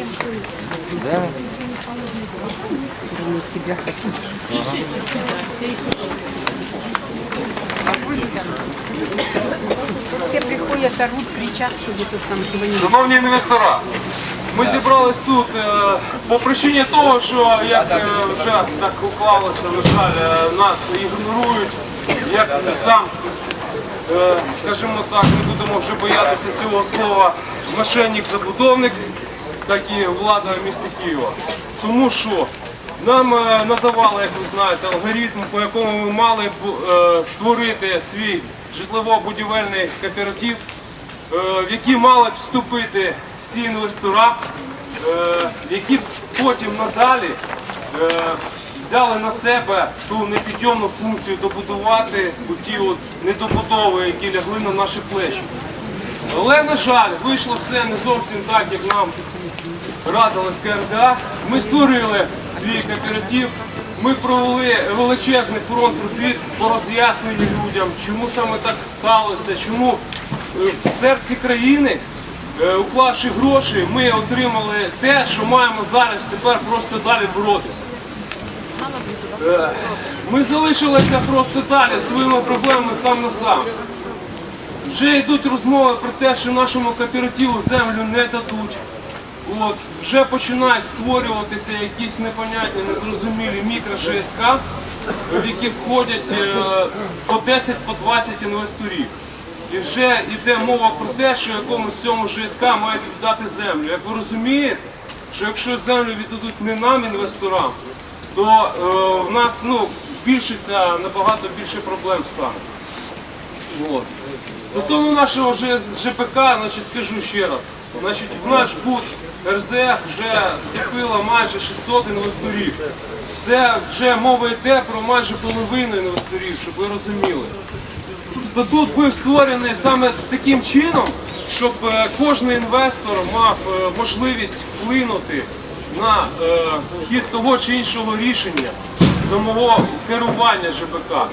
Да? Кроме тебя хотят. Тут все приходят, орут, кричат, что там, чтобы Шановні інвестора, ми зібрались тут е, по причині того, що як е, вже так уклалося, на жаль, е, нас ігнорують, як сам, е, скажімо так, не будемо вже боятися цього слова, мошенник-забудовник, так і влада міста Києва. Тому що нам е, надавали, як ви знаєте, алгоритм, по якому ми мали б, е, створити свій житлово-будівельний кооператив, е, в які мали б вступити ці інвестора, які потім надалі взяли на себе ту непідйомну функцію добудувати ті от недобудови, які лягли на наші плечі. Але, на жаль, вийшло все не зовсім так, як нам радили в КРДА. Ми створили свій кооператив. Ми провели величезний фронт робіт по роз'ясненню людям, чому саме так сталося, чому е, в серці країни, е, уклавши гроші, ми отримали те, що маємо зараз тепер просто далі боротися. Е, Ми залишилися просто далі своїми проблемами сам на сам. Вже йдуть розмови про те, що нашому кооперативу землю не дадуть. От, вже починають створюватися якісь непонятні, незрозумілі мікро-ЖСК, в які входять е, по 10 по 20 інвесторів. І вже йде мова про те, що якомусь цьому ЖСК мають віддати землю. Як ви розумієте, що якщо землю віддадуть не нам, інвесторам, то е, в нас ну, збільшиться набагато більше проблем стане. От. Стосовно нашого ЖПК, значить, скажу ще раз. Значить, в наш БУД РЗ вже вступило майже 600 інвесторів. Це вже мова йде про майже половину інвесторів, щоб ви розуміли. Статут був створений саме таким чином, щоб е, кожен інвестор мав е, можливість вплинути на е, хід того чи іншого рішення самого керування ЖБК.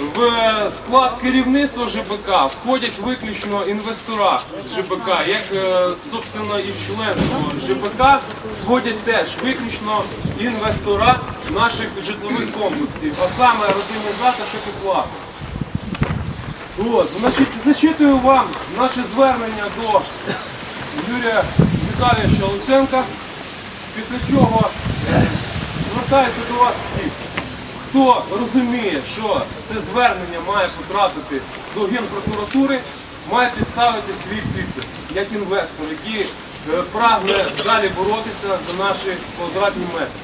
В склад керівництва ЖБК входять виключно інвестора ЖБК, як е, собственно і членство ЖБК входять теж виключно інвестора наших житлових комплексів, а саме організатор Шепіфла. От, значить, зачитую вам наше звернення до Юрія Віталійовича Луценка, після чого звертаюся до вас всіх. Хто розуміє, що це звернення має потрапити до Генпрокуратури, має підставити свій підпис як інвестор, який е, прагне далі боротися за наші квадратні метри.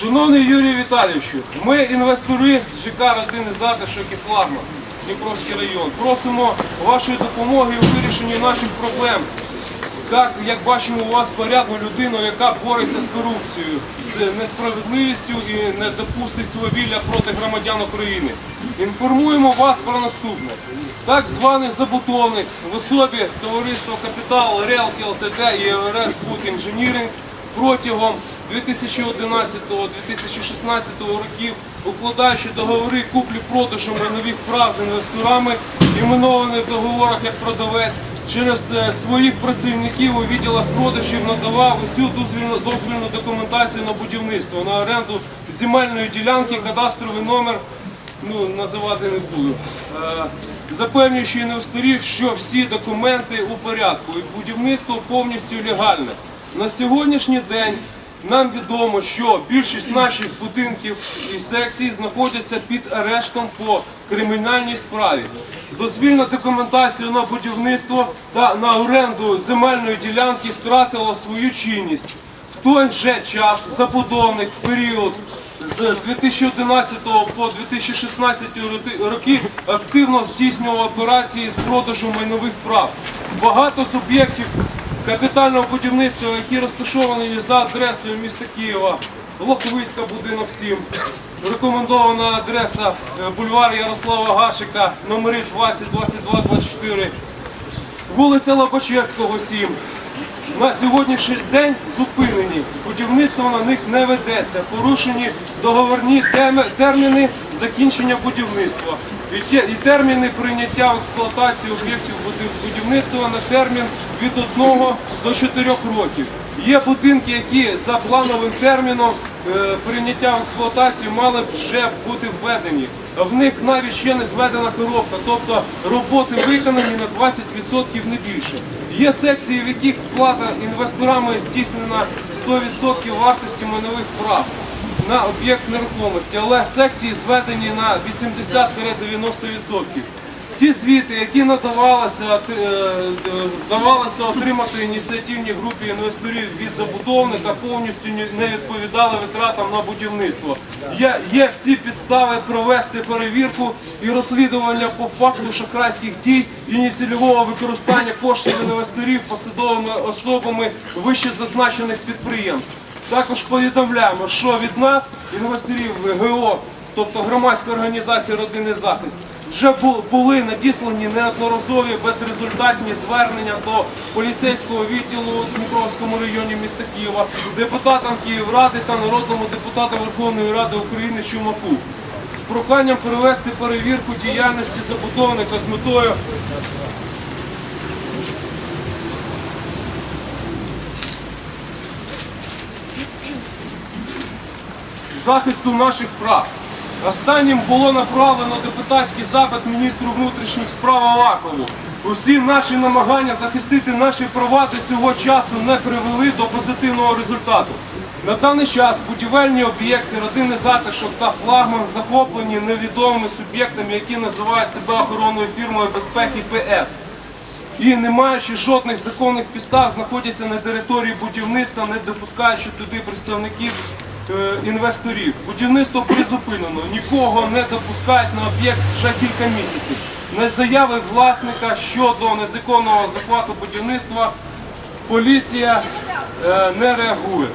Шановний Юрій Віталійовичу, ми інвестори ЖК родини затишок і флагман Дніпровський район. Просимо вашої допомоги у вирішенні наших проблем. Так, як бачимо, у вас порядну людину, яка бореться з корупцією, з несправедливістю і не допустить свавілля проти громадян України. Інформуємо вас про наступне. Так званий забудовник в особі товариства Капітал Реалті ЛТД і Буд Інженіринг протягом 2011-2016 років, укладаючи договори куплі-продажу майнових прав з інвесторами, іменований в договорах як продавець, через е, своїх працівників у відділах продажів надавав усю дозвільну, дозвільну документацію на будівництво, на оренду земельної ділянки, кадастровий номер, ну, називати не буду. Е, Запевнюючи інвесторів, що всі документи у порядку і будівництво повністю легальне. На сьогоднішній день нам відомо, що більшість наших будинків і секцій знаходяться під арештом по кримінальній справі. Дозвільна документація на будівництво та на оренду земельної ділянки втратила свою чинність. В той же час забудовник в період з 2011 по 2016 роки- активно здійснював операції з продажу майнових прав. Багато суб'єктів капітального будівництва, які розташовані за адресою міста Києва, Лоховицька, будинок 7, рекомендована адреса е, бульвар Ярослава Гашика, номери 20, 22, 24, вулиця Лобачевського, 7. На сьогоднішній день зупинені. Будівництво на них не ведеться. Порушені договорні теми- терміни закінчення будівництва і те- і терміни прийняття в експлуатацію об'єктів будівництва на термін від 1 до 4 років. Є будинки, які за плановим терміном е, прийняття в експлуатацію мали б вже бути введені. В них навіть ще не зведена коробка, тобто роботи виконані на 20% не більше. Є секції, в яких сплата інвесторами здійснена 100% вартості майнових прав на об'єкт нерухомості, але секції зведені на 80-90%. Ті звіти, які надавалися, е, е, вдавалося отримати ініціативній групі інвесторів від забудовника, повністю не відповідали витратам на будівництво. Є, є всі підстави провести перевірку і розслідування по факту шахрайських дій і нецільового використання коштів інвесторів посадовими особами вище зазначених підприємств. Також повідомляємо, що від нас, інвесторів ГО, тобто громадської організації Родинний захист, вже були надіслані неодноразові безрезультатні звернення до поліцейського відділу у Дніпровському районі міста Києва, депутатам Київради та народному депутату Верховної Ради України Чумаку з проханням провести перевірку діяльності забудовника з метою захисту наших прав. Останнім було направлено депутатський запит міністру внутрішніх справ Авакову. Усі наші намагання захистити наші права до цього часу не привели до позитивного результату. На даний час будівельні об'єкти, родинний затишок та флагман захоплені невідомими суб'єктами, які називають себе охоронною фірмою безпеки ПС і не маючи жодних законних підстав, знаходяться на території будівництва, не допускаючи туди представників інвесторів. Будівництво призупинено, нікого не допускають на об'єкт вже кілька місяців. На заяви власника щодо незаконного захвату будівництва поліція е, не реагує.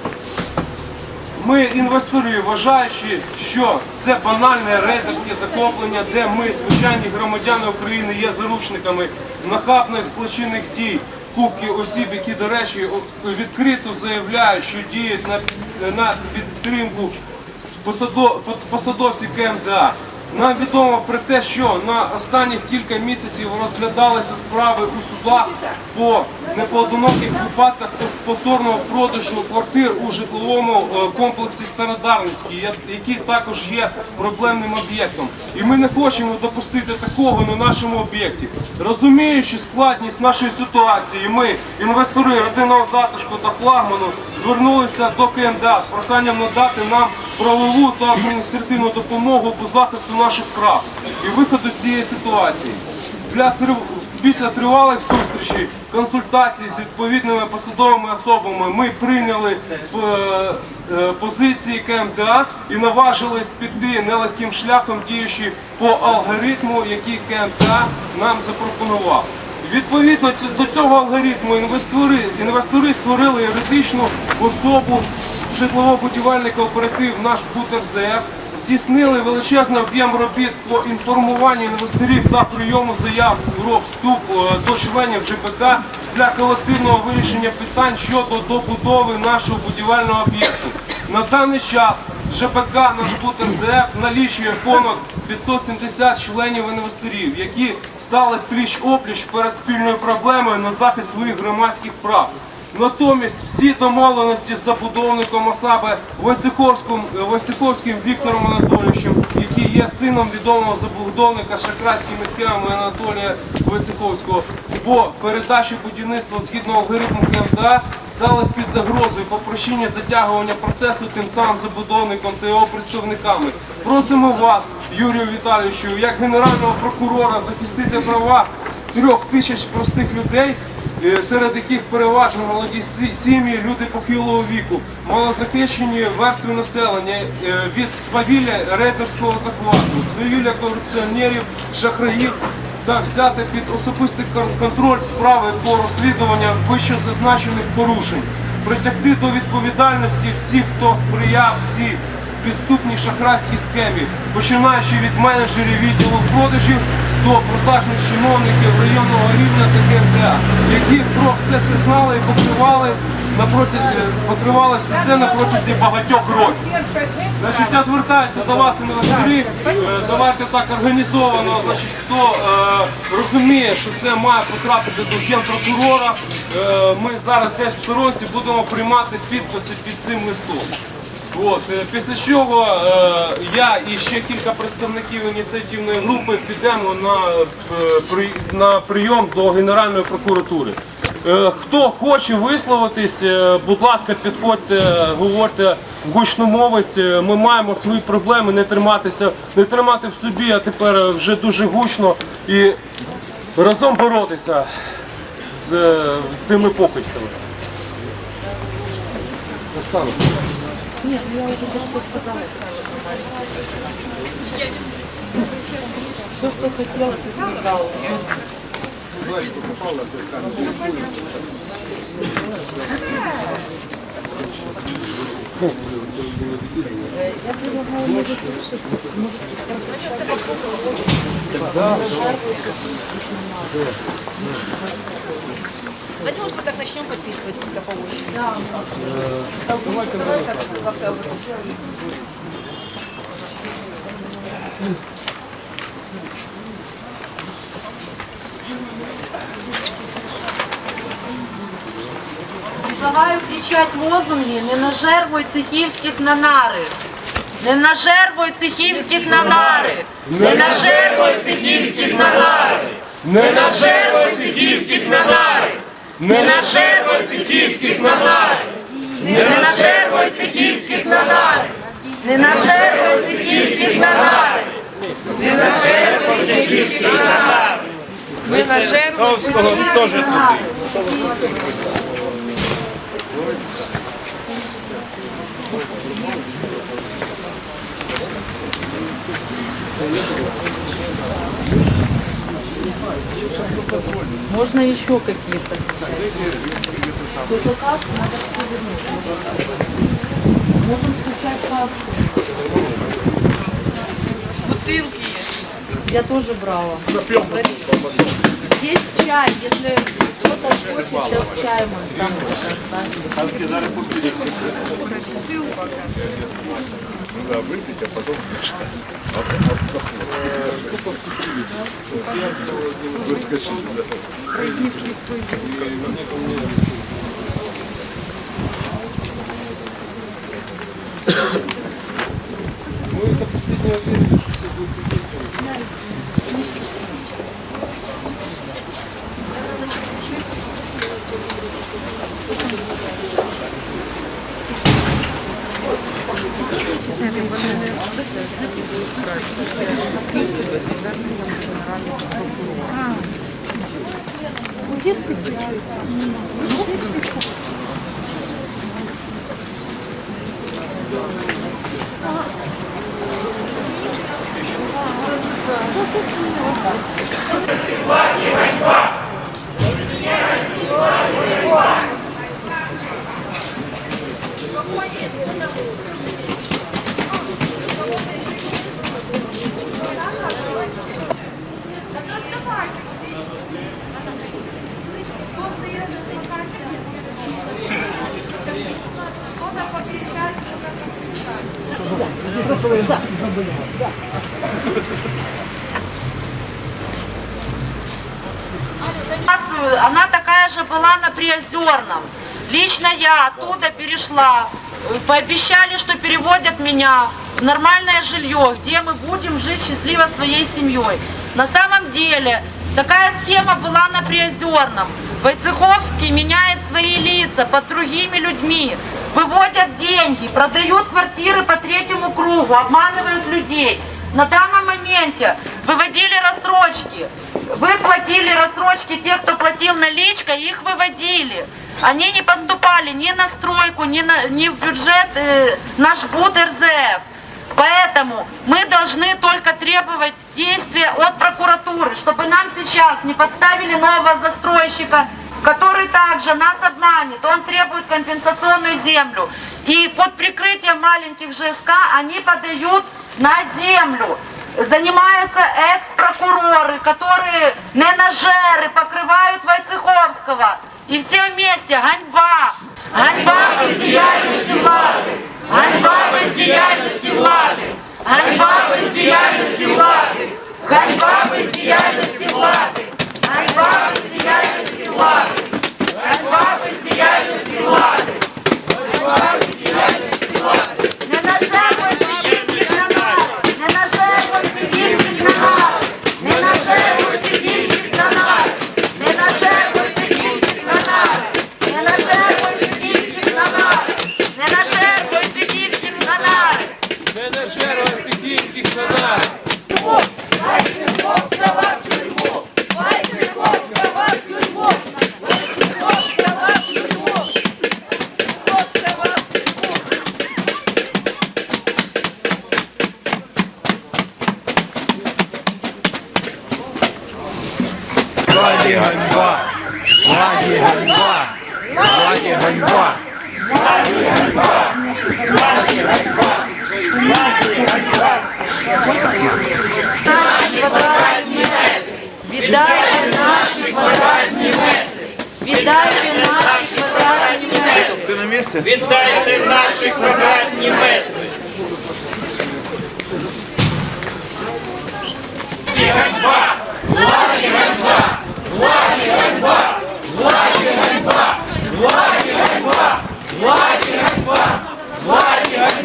Ми інвестори, вважаючи, що це банальне рейдерське захоплення, де ми, звичайні громадяни України, є заручниками нахабних злочинних дій кубки осіб, які, до речі, відкрито заявляють, що діють на, під- на підтримку посадо- посадовців КМДА. Нам відомо про те, що на останніх кілька місяців розглядалися справи у судах по непоодиноких випадках повторного продажу квартир у житловому е, комплексі Стародарницький, який також є проблемним об'єктом. І ми не хочемо допустити такого на нашому об'єкті. Розуміючи складність нашої ситуації, ми, інвестори родинного затишку та флагману, звернулися до КМДА з проханням надати нам правову та адміністративну допомогу по захисту наших прав і виходу з цієї ситуації. Для Після тривалих зустрічей, консультацій з відповідними посадовими особами ми прийняли е, е, позиції КМДА і наважились піти нелегким шляхом, діючи по алгоритму, який КМДА нам запропонував. Відповідно до цього алгоритму інвестори, інвестори створили юридичну особу житлово-будівельний кооператив наш БУТРЗФ, здійснили величезний об'єм робіт по інформуванню інвесторів та прийому заяв про вступ е, до членів ЖБК для колективного вирішення питань щодо добудови нашого будівельного об'єкту. На даний час ЖБК наш БУТРЗФ налічує понад 570 членів інвесторів, які стали пліч-опліч перед спільною проблемою на захист своїх громадських прав. Натомість всі домовленості з забудовником Осаби Войцеховським, Войцеховським Віктором Анатолійовичем, який є сином відомого забудовника шахрайськими схемами Анатолія Войцеховського, по передачі будівництва згідно алгоритму КМДА стали під загрозою по причині затягування процесу тим самим забудовником та його представниками. Просимо вас, Юрію Віталійовичу, як генерального прокурора, захистити права трьох тисяч простих людей. Е, серед яких переважно молоді сім'ї, люди похилого віку, малозахищені верстви населення е, від свавілля рейдерського захвату, свавілля корупціонерів, шахраїв та взяти під особистий контроль справи по розслідуванню вище зазначених порушень, притягти до відповідальності всіх, хто сприяв цій підступній шахрайській схемі, починаючи від менеджерів відділу продажів до продажних чиновників районного рівня та КМДА, які про все це знали і покривали напроти, покривалася це на протязі багатьох років. Значить, я звертаюся до вас, інвестори. Е, Давайте так організовано. Значить, хто е, розуміє, що це має потрапити до генпрокурора, е, ми зараз десь в сторонці будемо приймати підписи під цим листом. От, е, після чого е, я і ще кілька представників ініціативної групи підемо на, е, при- на прийом до Генеральної прокуратури. Е, Хто хоче висловитись, е, будь ласка, підходьте, говорте гучномовець. Ми маємо свої проблеми, не триматися, не тримати в собі, а тепер вже дуже гучно і разом боротися з цими покидьками. Оксана. Все, что хотела, ты сказала. Давайте, может, мы так начнем подписывать, когда по очереди. Давай так, как-то вот. Предлагаю кричать лозунги «Не нажервуй цехівських на нари». Не нажервуй цехівських на нари. Не нажервуй цехівських на нари. Не нажервуй цехівських на нари. Не нажервуй цехівських на нари. Не нажервуй цехівських на нари. Не нажервуй цехівських на нари. Не нажервуй цехівських на нари. Мы на жертву. Можно еще какие-то. Тут заказ надо все вернуть. Можем включать кассу. Бутылки есть. Я тоже брала. Есть чай, если кто-то хочет, сейчас чай мы там оставим. Бутылку, оказывается. Произнесли свой звук. Лично я оттуда перешла. Э, Пообещали, что переводят меня в нормальное жилье, где мы будем жить счастливо своей семьей. На самом деле, такая схема была на Приозерном. Войцеховский меняет свои лица под другими людьми, выводят деньги, продают квартиры по третьему кругу, обманывают людей. На данном моменте выводили рассрочки. Вы платили рассрочки тех, кто платил наличкой, их выводили. Они не поступали ни на стройку, ни, на, ни в бюджет э, наш БУД РЗФ. Поэтому мы должны только требовать действия от прокуратуры, чтобы нам сейчас не подставили нового застройщика, который также нас обманет. Он требует компенсационную землю. И под прикрытием маленьких ЖСК они подают на землю. занимаются экстракуроры, которые ненажеры покрывают Войцеховского. И все вместе ганьба! Ганьба бездіяльності влади! Ганьба бездіяльності влади! Ганьба бездіяльності влади! Ганьба бездіяльності влади! Ганьба бездіяльності влади! Ганьба бездіяльності влади! Ганьба бездіяльності влади! Метри. Віддайте наші квадратні метри. Хоч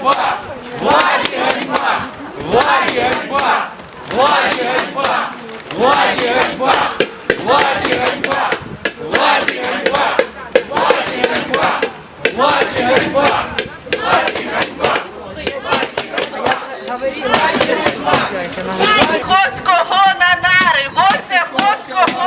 кого на нари, гоце хоч Ховського на нари, Вольця Ховського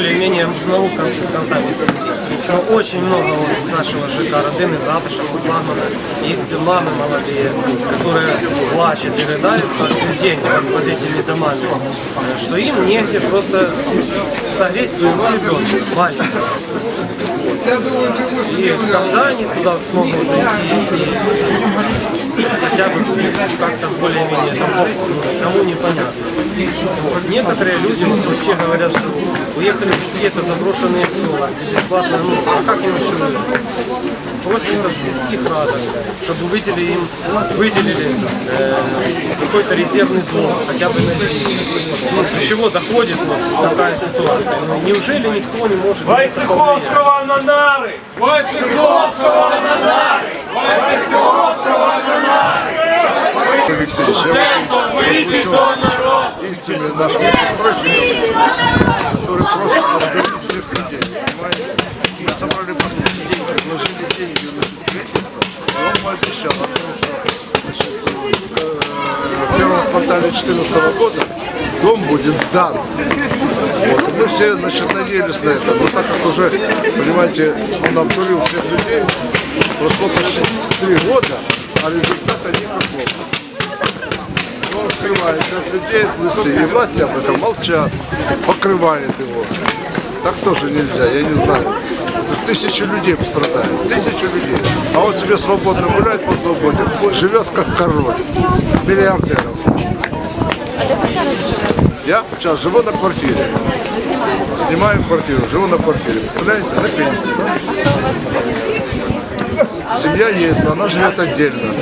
более-менее могу концы с концами свести. Но очень много вот с нашего ЖК родины, из Ратыша, с Лагмана, есть мамы молодые, которые плачут и рыдают каждый день под этими домами, что им негде просто согреть своего ребенка, маленького. И когда они туда смогут зайти хотя бы как-то более-менее кому непонятно. Некоторые люди вот вообще говорят, что уехали в какие-то заброшенные села, бесплатно, ну, а как им еще? Просятся в сельских радах, чтобы выделили им, выделили э, какой-то резервный дом, хотя бы на. Ну, до чего доходит вот такая ситуация? Ну, неужели никто не может... Войцеховського на нари! Войцеховського на нари! Я возмущен действиями нашего правительства, которые просто отдают всех людей. Мы собрали последние деньги, на строительство, и он пообещал о э, в первом квартале 2014 года дом будет сдан. Вот. Мы все значит, надеялись на это. Но так как уже, понимаете, он обдурил всех людей, прошло почти три года, а результата никакого. Он скрывается от людей, власти, и власти об этом молчат, покрывает его. Так тоже нельзя, я не знаю. Тысячи людей пострадают, тысячи людей. А он себе свободно гуляет по свободе, живет как король, миллиардеров. Я сейчас живу на квартире. Снимаю квартиру, живу на квартире. Представляете, на пенсии. Семья есть, но она живет отдельно.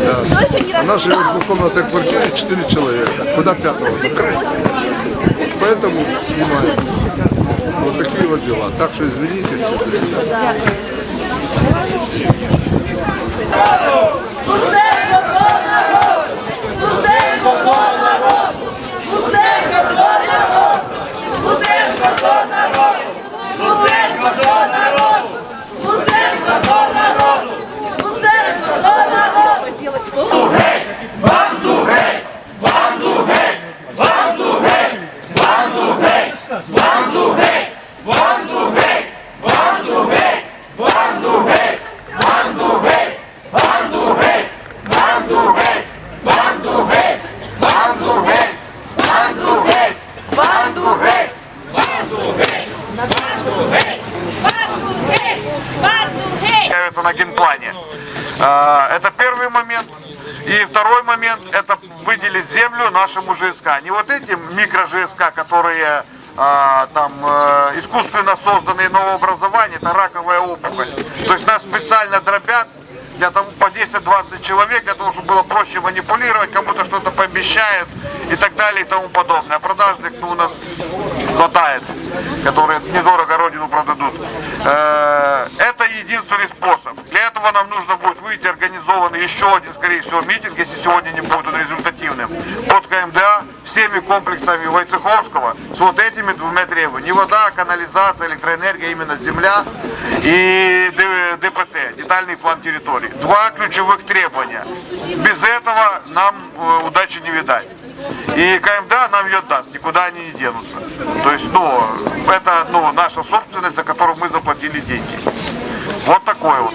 Да. Она живет в двухкомнатной квартире, четыре человека. Куда пятого накрыть? Поэтому снимаю. Вот такие вот дела. Так что извините, все, Банду геть! Банду геть! Банду геть! Банду геть! Банду геть! На генплане. А, это первый момент. И второй момент – это выделить землю нашему ЖСК. Не вот этим микро-ЖСК, которые а, там э, искусственно созданные новообразования, это раковая опухоль. То есть нас специально дробят, 15-20 человек, это уже было проще манипулировать, кому-то что-то пообещают и так далее и тому подобное. А продажных ну, у нас хватает, которые недорого родину продадут. Это единственный способ. Для этого нам нужно будет выйти организованный еще один, скорее всего, митинг, если сегодня не будет он результативным, под КМДА всеми комплексами Войцеховского с вот этими двумя требованиями. Не вода, а канализация, электроэнергия, именно земля и ДПТ, детальный план территории. Два ключевых требования. Без этого нам э, удачи не видать. И КМДА нам ее даст, никуда они не денутся. То есть, ну, это ну, наша собственность, за которую мы заплатили деньги. Вот такой вот.